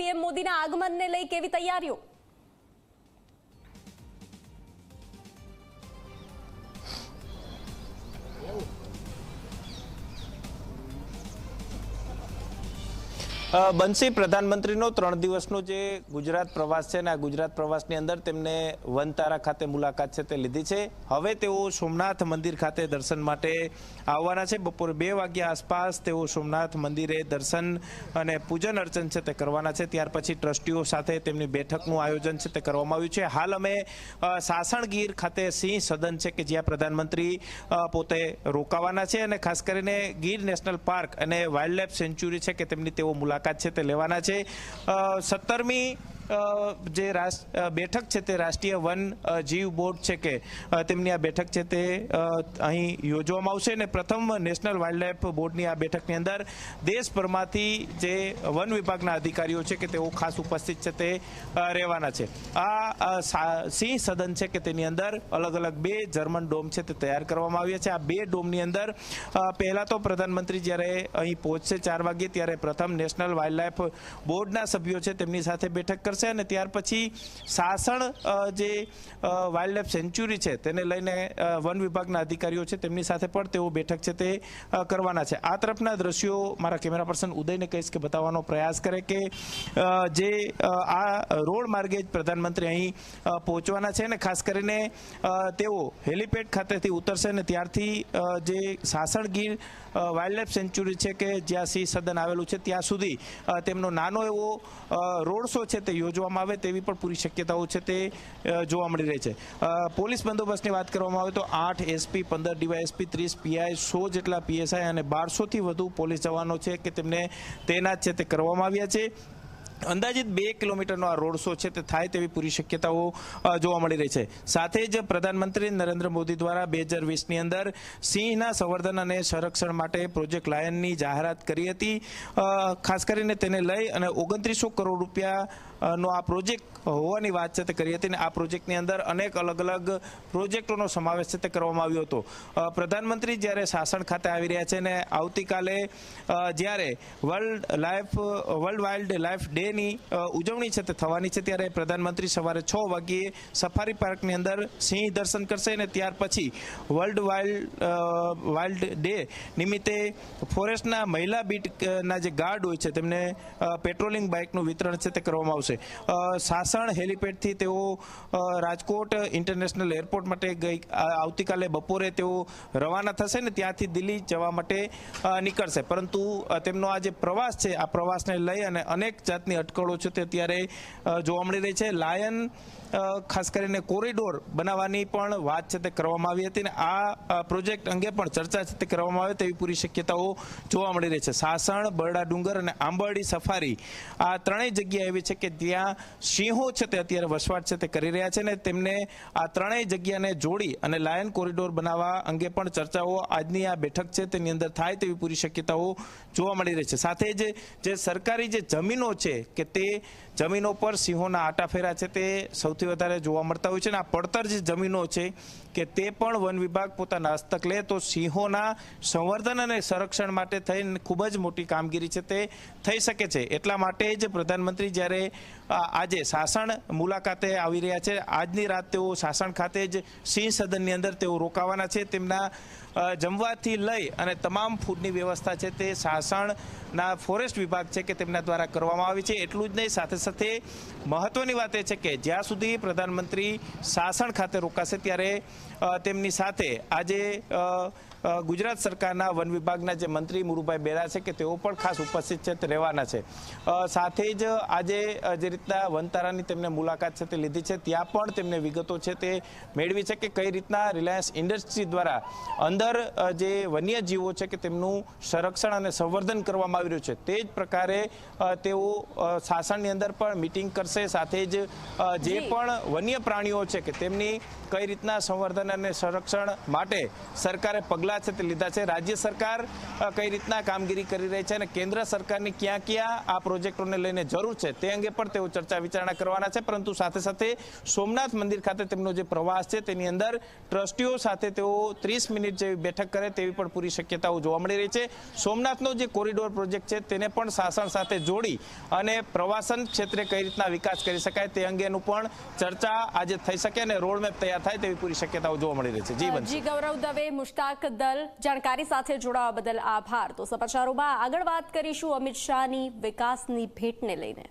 PM મોદીના આગમનને લઈ કેવી તૈયારીઓ? બંસી પ્રધાનમંત્રીનો ત્રણ દિવસનો જે ગુજરાત પ્રવાસ છે ને આ ગુજરાત પ્રવાસની અંદર તેમને વનતારા ખાતે મુલાકાત છે તે લીધી છે. હવે તેઓ સોમનાથ મંદિર ખાતે દર્શન માટે આવવાના છે. બપોરે બે વાગ્યા આસપાસ તેઓ સોમનાથ મંદિરે દર્શન અને પૂજન અર્ચન છે તે કરવાના છે. ત્યાર પછી ટ્રસ્ટીઓ સાથે તેમની બેઠકનું આયોજન છે તે કરવામાં આવ્યું છે. હાલ અમે સાસણગીર ખાતે સિંહ સદન છે કે જ્યાં પ્રધાનમંત્રી પોતે રોકાવાના છે અને ખાસ કરીને ગીર નેશનલ પાર્ક અને વાઇલ્ડ લાઇફ સેન્ચ્યુરી છે કે તેમની તેઓ મુલાકાત છે તે લેવાના છે. સત્તરમી જે બેઠક છે તે રાષ્ટ્રીય વન જીવ બોર્ડ છે કે તેમની આ બેઠક છે તે અહીં યોજવામાં આવશે અને પ્રથમ નેશનલ વાઇલ્ડ લાઇફ બોર્ડની આ બેઠકની અંદર દેશભરમાંથી જે વન વિભાગના અધિકારીઓ છે કે તેઓ ખાસ ઉપસ્થિત છે તે રહેવાના છે. આ સિંહ સદન છે કે તેની અંદર અલગ અલગ બે જર્મન ડોમ છે તે તૈયાર કરવામાં આવ્યા છે. આ બે ડોમની અંદર પહેલાં તો પ્રધાનમંત્રી જ્યારે અહીં પહોંચશે ચાર વાગ્યે ત્યારે પ્રથમ નેશનલ વાઇલ્ડલાઇફ બોર્ડના સભ્યો છે તેમની સાથે બેઠક કરશે. અને ત્યાર પછી સાસણ જે વાઇલ્ડ લાઈફ સેન્ચ્યુરી છે, તેને લઈને વન વિભાગના અધિકારીઓ છે, તેમની સાથે પણ તેઓ બેઠક છે તે કરવાના છે. આ તરફના દ્રશ્યો મારા કેમેરા પર્સન ઉદયને કહીશ કે બતાવવાનો પ્રયાસ કરે કે જે આ રોડ માર્ગે જ પ્રધાનમંત્રી અહીં પહોંચવાના છે અને ખાસ કરીને તેઓ હેલિપેડ ખાતેથી ઉતરશે અને ત્યારથી જે જે સાસણગીર વાઇલ્ડ લાઇફ સેન્ચ્યુરી છે કે જ્યાં સિંહ સદન આવેલું છે, ત્યાં સુધી તેમનો નાનો એવો રોડ શો છે તે યોજવામાં આવે તેવી પણ પૂરી શક્યતાઓ છે તે જોવા મળી રહી છે. પોલીસ બંદોબસ્તની વાત કરવામાં આવે તો આઠ એસપી, પંદર ડીવાયએસપી, ત્રીસ પીઆઈ, સો જેટલા પીએસઆઈ અને બારસોથી વધુ પોલીસ જવાનો છે કે તેમને તૈનાત છે તે કરવામાં આવ્યા છે. અંદાજિત બે કિલોમીટરનો આ રોડ શો છે તે થાય તેવી પૂરી શક્યતાઓ જોવા મળી રહી છે. સાથે જ પ્રધાનમંત્રી નરેન્દ્ર મોદી દ્વારા બે હજાર વીસની અંદર સિંહના સંવર્ધન અને સંરક્ષણ માટે પ્રોજેક્ટ લાયનની જાહેરાત કરી હતી. ખાસ કરીને તેને લઈ અને ઓગણત્રીસો કરોડ રૂપિયા નો આ પ્રોજેક્ટ હોવાની વાત છે તે કરી હતી અને આ પ્રોજેક્ટની અંદર અનેક અલગ અલગ પ્રોજેક્ટોનો સમાવેશ છે તે કરવામાં આવ્યો હતો. પ્રધાનમંત્રી જ્યારે સાસણ ખાતે આવી રહ્યા છે અને આવતીકાલે જ્યારે world life world wild life ડેની ઉજવણી છે તે થવાની છે ત્યારે પ્રધાનમંત્રી સવારે છ વાગ્યે સફારી પાર્કની અંદર સિંહ દર્શન કરશે અને ત્યાર પછી વર્લ્ડ વાઇલ્ડ વાઇલ્ડ ડે નિમિત્તે ફોરેસ્ટના મહિલા બીટના જે ગાર્ડ હોય છે તેમને પેટ્રોલિંગ બાઇકનું વિતરણ છે તે કરવામાં આવશે. અ, સાસણ હેલિપેડથી તેઓ રાજકોટ ઇન્ટરનેશનલ એરપોર્ટ માટે ગઈ આવતીકાલે બપોરે તેઓ રવાના થશે ને ત્યાંથી દિલ્હી જવા માટે નીકળશે. પરંતુ તેમનો આ જે પ્રવાસ છે આ પ્રવાસને લઈ અને અનેક જાતની અટકળો છે તે અત્યારે જોવા મળી રહી છે. લાયન ખાસ કરીને કોરિડોર બનાવવાની પણ વાત છે તે કરવામાં આવી હતી અને આ પ્રોજેક્ટ અંગે પણ ચર્ચા છે તે કરવામાં આવે તેવી પૂરી શક્યતાઓ જોવા મળી રહી છે. સાસણ બરડા ડુંગર અને આંબરડી સફારી આ ત્રણેય જગ્યા એવી છે કે ત્યાં સિંહો છે તે અત્યારે વસવાટ છે તે કરી રહ્યા છે ને તેમને આ ત્રણેય જગ્યાને જોડી અને લાયન કોરિડોર બનાવવા અંગે પણ ચર્ચાઓ આજની આ બેઠક છે તેની અંદર થાય તેવી પૂરી શક્યતાઓ જોવા મળી રહી છે. સાથે જ જે સરકારી જે જમીનો છે કે તે જમીનો પર સિંહોના આટાફેરા છે તે સૌથી વધારે જોવા મળતા હોય છે અને આ પડતર જે જમીનો છે કે તે પણ વન વિભાગ પોતાના હસ્તક લે તો સિંહોના સંવર્ધન અને સંરક્ષણ માટે થઈને ખૂબ જ મોટી કામગીરી છે તે થઈ શકે છે. એટલા માટે જ પ્રધાનમંત્રી જ્યારે આજે સાસણ મુલાકાતે આવી રહ્યા છે. આજની રાત તેઓ સાસણ ખાતે જ સિંહ સદનની અંદર તેઓ રોકાવાના છે. તેમના જમવાથી લઈ અને તમામ ફૂડની વ્યવસ્થા છે તે સાસણના ફોરેસ્ટ વિભાગ છે કે તેમના દ્વારા કરવામાં આવી છે. એટલું જ નહીં, સાથે સાથે મહત્વની વાત એ છે કે જ્યાં સુધી પ્રધાનમંત્રી સાસણ ખાતે રોકાશે ત્યારે તેમની સાથે આજે ગુજરાત સરકારના વન વિભાગના જે મંત્રી મુરુભાઈ બેરા છે કે તેઓ પણ ખાસ ઉપસ્થિત છે રહેવાના છે. સાથે જ આજે જે રીતના વનતારાની તેમને મુલાકાત છે તે લીધી છે ત્યાં પણ તેમને વિગતો છે તે મેળવી છે કે કઈ રીતના રિલાયન્સ ઇન્ડસ્ટ્રી દ્વારા અંદર જે જે વન્યજીવો છે કે તેમનું સંરક્ષણ અને સંવર્ધન કરવામાં આવી રહ્યું છે તે જ પ્રકારે તેઓ શાસનની અંદર પણ મિટિંગ કરશે સાથે જ જે. પણ વન્ય પ્રાણીઓ છે કે તેમની કઈ રીતના સંવર્ધન અને સંરક્ષણ માટે સરકારે પગલાં છે તે લીધા છે. રાજ્ય સરકાર કઈ રીતના કામગીરી કરી રહી છે અને કેન્દ્ર સરકારની ક્યાં ક્યાં આ પ્રોજેક્ટોને લઈને જરૂર છે તે અંગે પણ તેઓ ચર્ચા વિચારણા કરવાના છે. પરંતુ સાથે સાથે સોમનાથ મંદિર ખાતે તેમનો જે પ્રવાસ છે તેની અંદર ટ્રસ્ટીઓ સાથે તેઓ ત્રીસ મિનિટ જેવી બેઠક કરે તેવી પણ પૂરી શક્યતાઓ જોવા મળી રહી છે. સોમનાથનો જે કોરિડોર પ્રોજેક્ટ છે તેને પણ શાસન સાથે જોડી અને પ્રવાસન ક્ષેત્રે કઈ રીતના વિકાસ કરી શકાય તે અંગેનું પણ ચર્ચા આજે થઈ શકે અને રોડમેપ તૈયાર થાય તેવી પૂરી શક્યતાઓ જોવા મળી રહી છે. જી જી ગૌરવ દવે મુશ્તાક દલ જાણકારી સાથે જોડાવા બદલ આભાર. તો સમાચારોમાં આગળ વાત કરીશું અમિત શાહની વિકાસની ભેટને લઈને.